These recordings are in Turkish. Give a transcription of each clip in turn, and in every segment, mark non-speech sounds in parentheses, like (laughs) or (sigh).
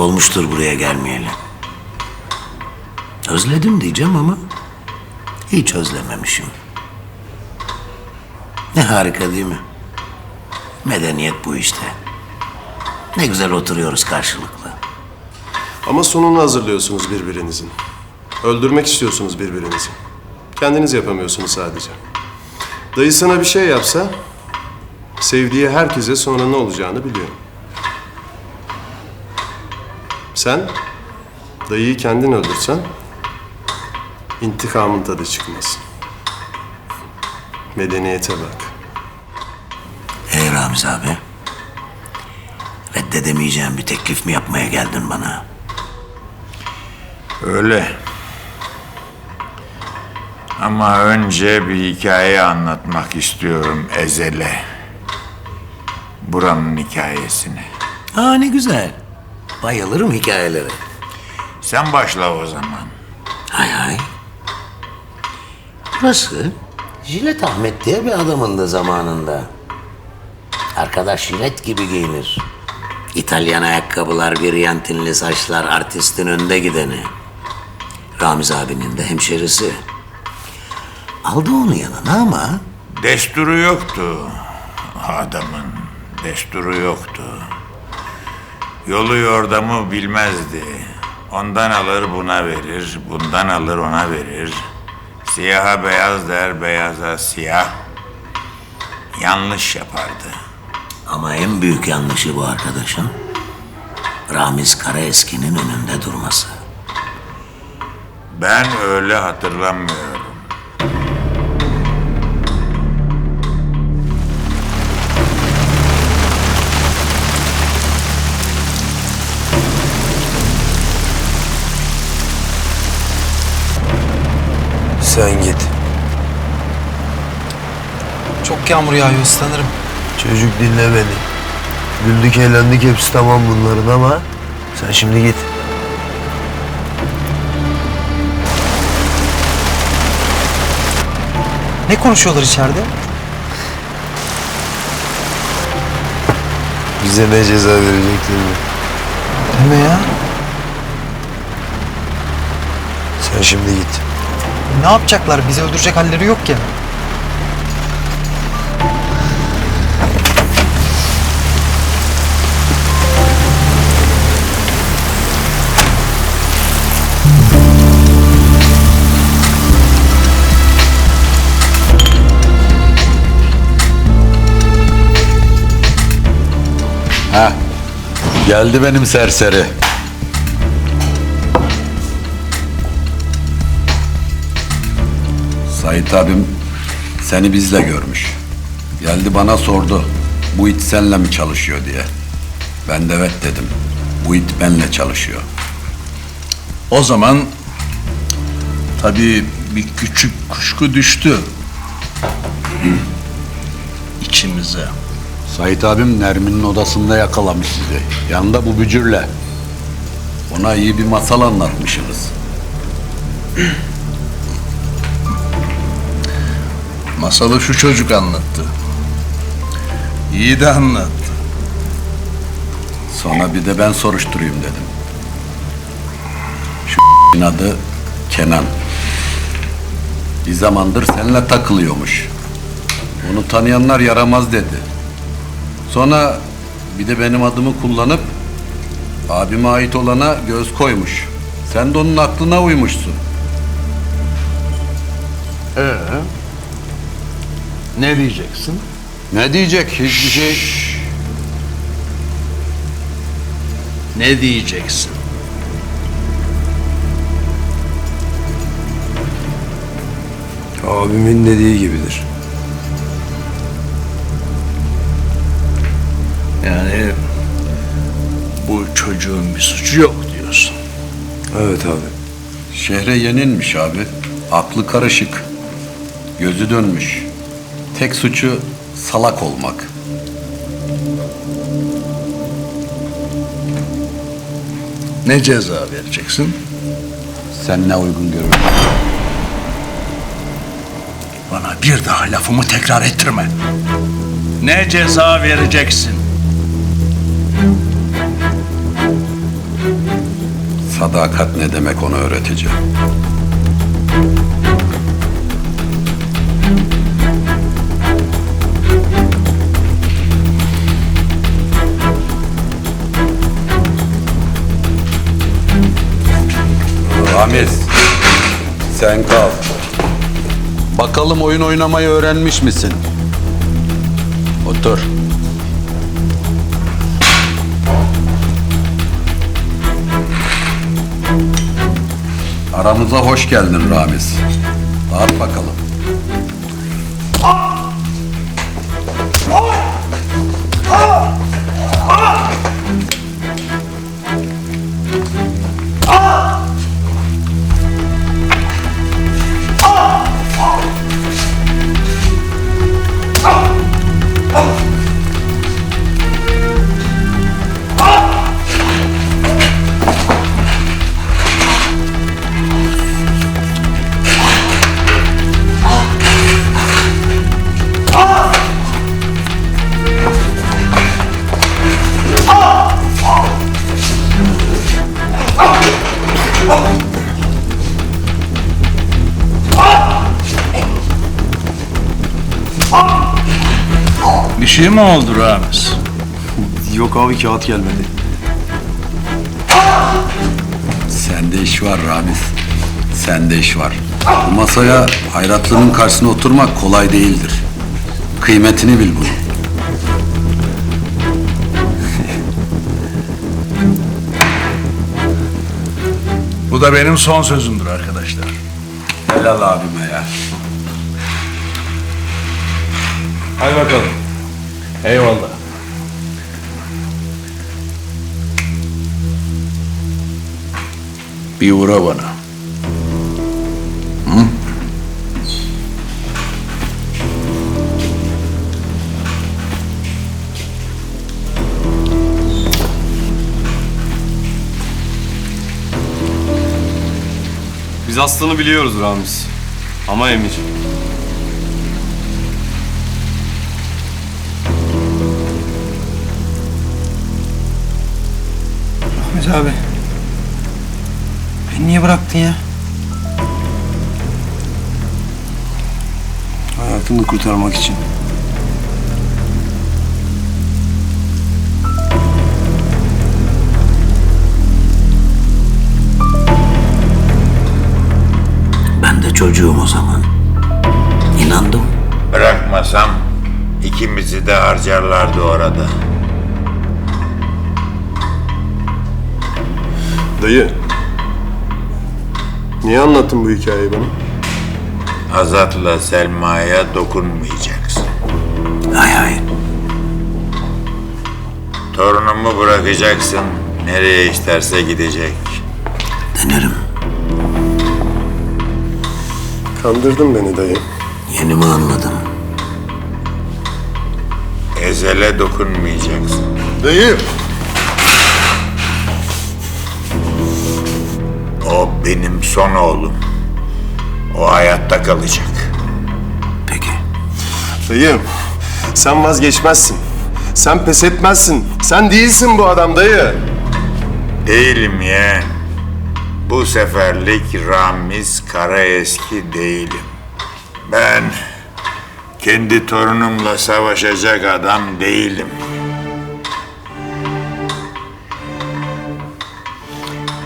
olmuştur buraya gelmeyeli. Özledim diyeceğim ama hiç özlememişim. Ne harika değil mi? Medeniyet bu işte. Ne güzel oturuyoruz karşılıklı. Ama sonunu hazırlıyorsunuz birbirinizin. Öldürmek istiyorsunuz birbirinizi. Kendiniz yapamıyorsunuz sadece. Dayı sana bir şey yapsa, sevdiği herkese sonra ne olacağını biliyor. Sen, dayıyı kendin öldürsen, intikamın tadı çıkmaz. Medeniyete bak. Ey Ramiz abi. Reddedemeyeceğim bir teklif mi yapmaya geldin bana? Öyle. Ama önce bir hikaye anlatmak istiyorum Ezel'e. Buranın hikayesini. Aa ne güzel. Bayılırım hikayelere. Sen başla o zaman. Hay hay. Burası Jilet Ahmet diye bir adamın da zamanında. Arkadaş jilet gibi giyinir. İtalyan ayakkabılar, viryantinli saçlar, artistin önde gideni. Ramiz abinin de hemşerisi. Aldı onu yanına ama Desturu yoktu. Adamın desturu yoktu. Yolu yordamı bilmezdi. Ondan alır buna verir, bundan alır ona verir. Siyaha beyaz der, beyaza siyah. Yanlış yapardı. ama en büyük yanlışı bu arkadaşın Ramiz Karaeski'nin önünde durması. Ben öyle hatırlamıyorum. Sen git. Çok yağmur yağıyor ıslanırım. Çocuk dinle beni. Güldük eğlendik hepsi tamam bunların ama sen şimdi git. Ne konuşuyorlar içeride? Bize ne ceza vereceklerini. Deme ya. Sen şimdi git. Ne yapacaklar? Bizi öldürecek halleri yok ki. Geldi benim serseri. Sait abim seni bizle görmüş. Geldi bana sordu. Bu it senle mi çalışıyor diye. Ben de evet dedim. Bu it benle çalışıyor. O zaman tabii bir küçük kuşku düştü içimize. Sait abim Nermin'in odasında yakalamış sizi. Yanında bu bücürle. Ona iyi bir masal anlatmışsınız. Masalı şu çocuk anlattı. İyi de anlattı. Sonra bir de ben soruşturayım dedim. Şu (laughs) adı Kenan. Bir zamandır seninle takılıyormuş. Onu tanıyanlar yaramaz dedi. Sonra bir de benim adımı kullanıp abime ait olana göz koymuş. Sen de onun aklına uymuşsun. Ee, ne diyeceksin? Ne diyecek? Hiçbir şey... Ne diyeceksin? Abimin dediği gibidir. Yani bu çocuğun bir suçu yok diyorsun. Evet abi. Şehre yenilmiş abi. Aklı karışık. Gözü dönmüş. Tek suçu salak olmak. Ne ceza vereceksin? Sen ne uygun görürsün? Bana bir daha lafımı tekrar ettirme. Ne ceza vereceksin? Sadakat ne demek onu öğreteceğim. Sen kal. Bakalım oyun oynamayı öğrenmiş misin? Otur. Aramıza hoş geldin Ramiz. Bağır bakalım. Bir şey mi oldu Ramiz? Yok abi kağıt gelmedi. Sende iş var Ramiz. Sende iş var. Bu masaya hayratlının karşısına oturmak kolay değildir. Kıymetini bil bunun. Bu da benim son sözümdür arkadaşlar. Helal abime ya. Hadi bakalım. Eyvallah. Bir uğra bana. Biz aslını biliyoruz Ramiz. Ama Emir. Abi. Beni niye bıraktın ya? Hayatını kurtarmak için. Ben de çocuğum o zaman. İnandım. Bırakmasam ikimizi de harcarlardı orada. Dayı. Niye anlattın bu hikayeyi bana? Azat'la Selma'ya dokunmayacaksın. Hay hay. Torunumu bırakacaksın. Nereye isterse gidecek. Denerim. Kandırdın beni dayı. Yeni mi anladım? Ezel'e dokunmayacaksın. Dayı! O benim son oğlum. O hayatta kalacak. Peki. Dayı, sen vazgeçmezsin. Sen pes etmezsin. Sen değilsin bu adam dayı. Değilim yeğen. Bu seferlik Ramiz Karaeski değilim. Ben kendi torunumla savaşacak adam değilim.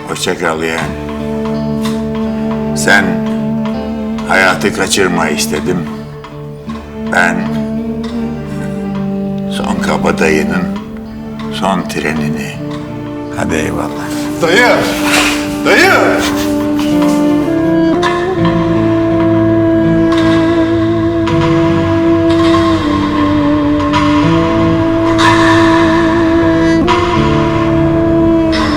Hoşça kal yeğen. Sen hayatı kaçırma istedim. Ben son kabadayının son trenini. Hadi eyvallah. Dayı! Dayı!